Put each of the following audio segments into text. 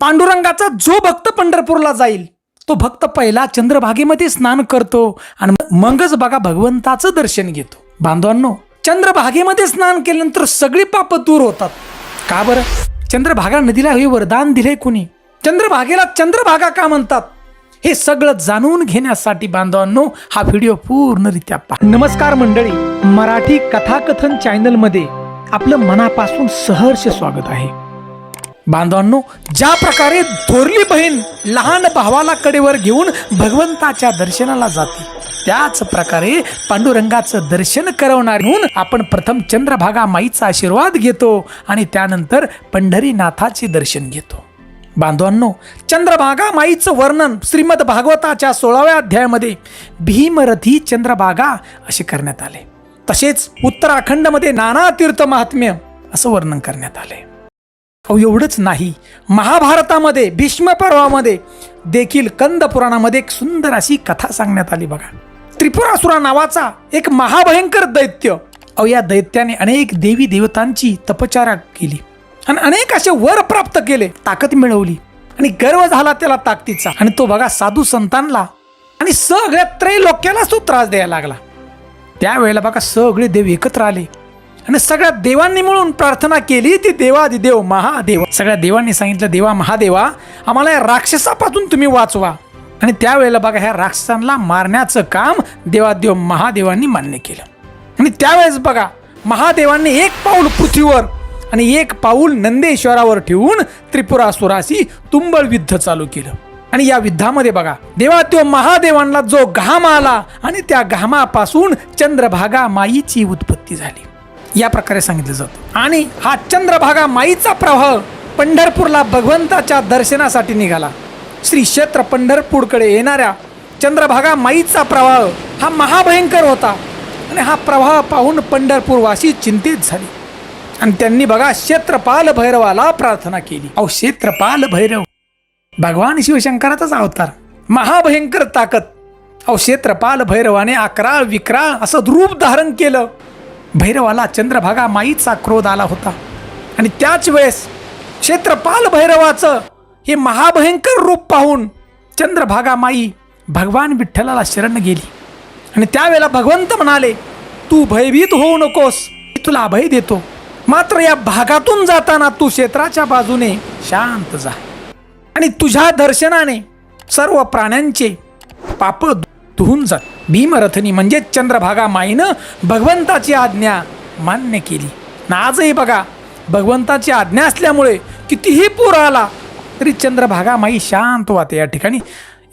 पांडुरंगाचा जो भक्त पंढरपूरला जाईल तो भक्त पहिला चंद्रभागेमध्ये स्नान करतो आणि मगच बघा भगवंताचं दर्शन घेतो. बांधवांनो चंद्रभागेमध्ये स्नान केल्यानंतर सगळी पाप दूर होतात. का बरं? चंद्रभागा नदीला हे वरदान दिले कुणी? चंद्रभागेला चंद्रभागा का म्हणतात? हे सगळं जाणून घेण्यासाठी बांधवांनो हा व्हिडिओ पूर्णरित्या पहा. नमस्कार मंडळी मराठी कथाकथन चॅनलमध्ये आपलं मनापासून सहर्ष स्वागत आहे. बांधवांनो ज्या प्रकारे थोरली बहीण लहान भावाला कडेवर घेऊन भगवंताच्या दर्शनाला जाते त्याच प्रकारे पांडुरंगाचं दर्शन करवणार म्हणून आपण प्रथम चंद्रभागा माईचा आशीर्वाद घेतो आणि त्यानंतर पंढरीनाथाचे दर्शन घेतो. बांधवांनो चंद्रभागा माईचं वर्णन श्रीमद भागवताच्या सोळाव्या अध्यायामध्ये भीमरथी चंद्रभागा असे करण्यात आले. तसेच उत्तराखंडमध्ये नाना तीर्थ महात्म्य असं वर्णन करण्यात आले. अहो एवढंच नाही. महाभारतामध्ये भीष्म पर्वामध्ये देखील कंद पुराणामध्ये एक सुंदर अशी कथा सांगण्यात आली बघा. त्रिपुरासुरा नावाचा एक महाभयंकर दैत्य. अहो या दैत्याने अनेक देवी देवतांची तपचारा केली आणि अनेक असे वर प्राप्त केले ताकद मिळवली आणि गर्व झाला त्याला ताकदीचा. आणि तो बघा साधू संतांना आणि सगळ्या त्रैलोक्यालाच तो त्रास द्यायला लागला. त्यावेळेला बघा सगळे देव एकत्र आले. आणि सगळ्या देवांनी मिळून प्रार्थना केली ती देवादिदेव महादेव. सगळ्या देवांनी सांगितलं देवा महादेवा आम्हाला या राक्षसापासून तुम्ही वाचवा. आणि त्यावेळेला बघा ह्या राक्षसांना मारण्याचं काम देवादेव महादेवांनी मान्य केलं. आणि त्यावेळेस बघा महादेवांनी एक पाऊल पृथ्वीवर आणि एक पाऊल नंदेश्वरावर ठेवून त्रिपुरासुराशी तुंबळ युद्ध चालू केलं. आणि या युद्धामध्ये बघा देवादेव महादेवांना जो घाम आला आणि त्या घामापासून चंद्रभागा माईची उत्पत्ती झाली. या प्रकारे सांगितलं जातं. आणि हा चंद्रभागा माईचा प्रवाह पंढरपूरला भगवंताच्या दर्शनासाठी निघाला. श्री क्षेत्र पंढरपूरकडे येणाऱ्या चंद्रभागा माईचा प्रवाह हा महाभयंकर होता. आणि हा प्रवाह पाहून पंढरपूरवासी चिंतित झाले. आणि त्यांनी बघा क्षेत्रपाल भैरवाला प्रार्थना केली. अहो क्षेत्रपाल भैरव भगवान शिवशंकराचाच अवतार. महाभयंकर ताकद. अहो क्षेत्रपाल भैरवाने अकराळ विक्राळ असं रूप धारण केलं. भैरवाला चंद्रभागा माईचा क्रोध आला होता. आणि त्याच वेळेस क्षेत्रपाल भैरवाचं हे महाभयंकर रूप पाहून चंद्रभागा माई भगवान विठ्ठलाला शरण गेली. आणि त्यावेळेला भगवंत म्हणाले तू भयभीत होऊ नकोस मी तुला अभय देतो. मात्र या भागातून जाताना तू क्षेत्राच्या बाजूने शांत जा. आणि तुझ्या दर्शनाने सर्व प्राण्यांचे पाप तुहून जात. भीमरथनी म्हणजे चंद्रभागा माईनं भगवंताची आज्ञा मान्य केली. ना आजही बघा भगवंताची आज्ञा असल्यामुळे कितीही पूर आला तरी चंद्रभागा माई शांत वाहते या ठिकाणी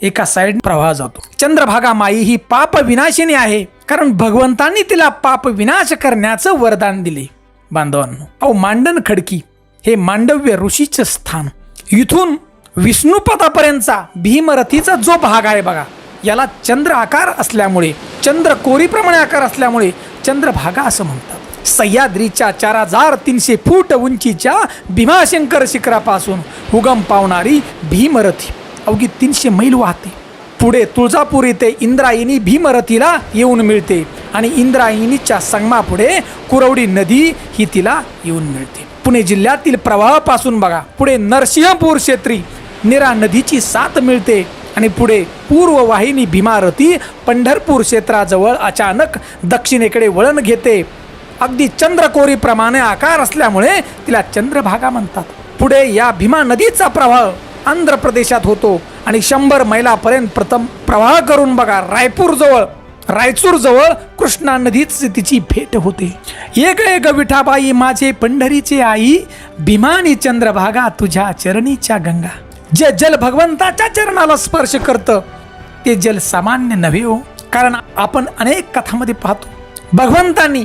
एका साईड प्रवाह जातो. चंद्रभागा माई ही पाप विनाशिनी आहे कारण भगवंतांनी तिला पाप विनाश करण्याचं वरदान दिले. बांधवांनो अहो मांडन खडकी हे मांडव्य ऋषीचं स्थान. इथून विष्णुपदापर्यंतचा भीमरथीचा जो भाग आहे बघा याला चंद्र आकार असल्यामुळे चंद्र कोरीप्रमाणे आकार असल्यामुळे चंद्रभागा असं म्हणतात. सह्याद्रीच्या चार हजार तीनशे फूट उंचीच्या भीमाशंकर शिखरापासून उगम पावणारी भीमरथी. अवघी तीनशे मैल वाहते. पुढे तुळजापूर येथे इंद्रायणी भीमरथीला येऊन मिळते आणि इंद्रायणीच्या संगमापुढे कुरवडी नदी ही तिला येऊन मिळते. पुणे जिल्ह्यातील प्रवाहापासून बघा पुढे नरसिंहपूर क्षेत्री निरा नदीची साथ मिळते. आणि पुढे पूर्व वाहिनी भीमारती पंढरपूर क्षेत्राजवळ अचानक दक्षिणेकडे वळण घेते. अगदी चंद्रकोरीप्रमाणे आकार असल्यामुळे तिला चंद्रभागा म्हणतात. पुढे या भीमा नदीचा प्रवाह आंध्र प्रदेशात होतो आणि शंभर मैलापर्यंत प्रथम प्रवाह करून बघा रायपूरजवळ रायचूरजवळ कृष्णा नदीच तिची भेट होते. एक एक विठाबाई माझे पंढरीचे आई भीमानी चंद्रभागा तुझ्या चरणीच्या गंगा. जे जल भगवंताच्या चरणाला स्पर्श करतं ते जल सामान्य नव्हे हो. कारण आपण अनेक कथामध्ये पाहतो भगवंतांनी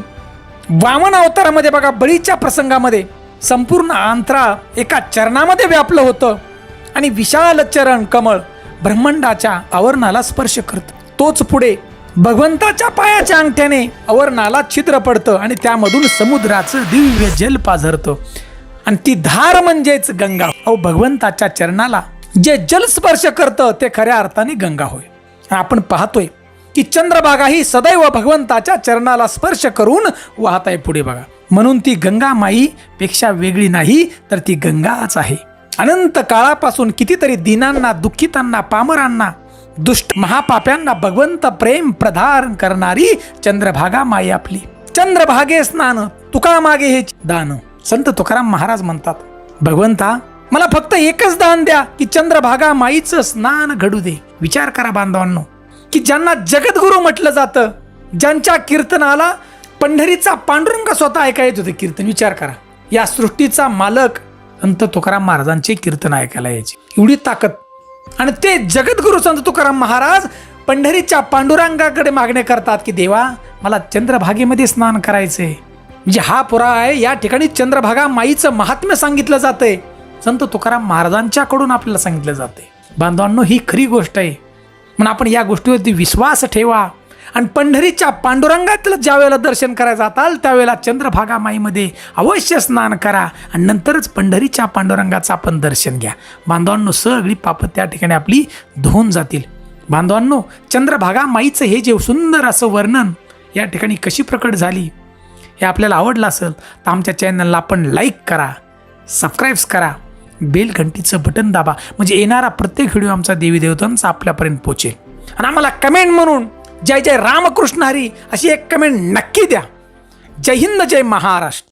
वामन अवतारामध्ये बघा बळीच्या प्रसंगामध्ये संपूर्ण आंतरा एका चरणामध्ये व्यापलं होतं आणि विशाल चरण कमळ ब्रह्मांडाच्या आवरणाला स्पर्श करतं. तोच पुढे भगवंताच्या पायाच्या अंगठ्याने आवरणाला छिद्र पडतं आणि त्यामधून समुद्राचं दिव्य जल पाझरतं. आणि ती धार म्हणजेच गंगा. अहो भगवंताच्या चरणाला जे जलस्पर्श करतं ते खऱ्या अर्थाने गंगा होय. आपण पाहतोय की चंद्रभागा ही सदैव भगवंताच्या चरणाला स्पर्श करून वाहत आहे पुढे बघा. म्हणून ती गंगा माई पेक्षा वेगळी नाही तर ती गंगाच आहे. अनंत काळापासून कितीतरी दिनांना दुःखितांना पामरांना दुष्ट महापाप्यांना भगवंत प्रेम प्रधान करणारी चंद्रभागा माई आपली. चंद्रभागे स्नान तुका मागे हे दान. संत तुकाराम महाराज म्हणतात भगवंता मला फक्त एकच दान द्या की चंद्रभागा माईचं स्नान घडू दे. विचार करा बांधवांनो की ज्यांना जगद्गुरु म्हटलं जातं ज्यांच्या कीर्तनाला पंढरीचा पांडुरंग स्वतः ऐका येत होते कीर्तन विचार करा. या सृष्टीचा मालक संत तुकाराम महाराजांचे कीर्तन ऐकायला यायचे. एवढी ताकद. आणि ते जगद्गुरु संत तुकाराम महाराज पंढरीच्या पांडुरंगाकडे मागणे करतात की देवा मला चंद्रभागेमध्ये स्नान करायचंय. म्हणजे हा पुरा आहे या ठिकाणी चंद्रभागा माईचं महात्म्य सांगितलं जातंय. संत तुकाराम महाराजांच्याकडून आपल्याला सांगितलं जाते बांधवांनो ही खरी गोष्ट आहे. म्हणून आपण या गोष्टीवरती विश्वास ठेवा. आणि पंढरीच्या पांडुरंगातलं ज्या वेळेला दर्शन करायला जाताल त्यावेळेला चंद्रभागा माईमध्ये अवश्य स्नान करा. आणि नंतरच पंढरीच्या पांडुरंगाचं आपण दर्शन घ्या. बांधवांनो सगळी पापं त्या ठिकाणी आपली धुवून जातील. बांधवांनो चंद्रभागा माईचं हे जे सुंदर असं वर्णन या ठिकाणी कशी प्रकट झाली? हे आपल्याला आवडलं असेल तर आमच्या चॅनलला आपण लाईक करा सबस्क्राईब्स करा बेल घंटीचं बटन दाबा म्हणजे येणारा प्रत्येक व्हिडिओ आमचा देवी देवतांचा आपल्यापर्यंत पोचेल आणि आम्हाला कमेंट म्हणून जय जय रामकृष्ण हरी अशी एक कमेंट नक्की द्या. जय हिंद जय महाराष्ट्र.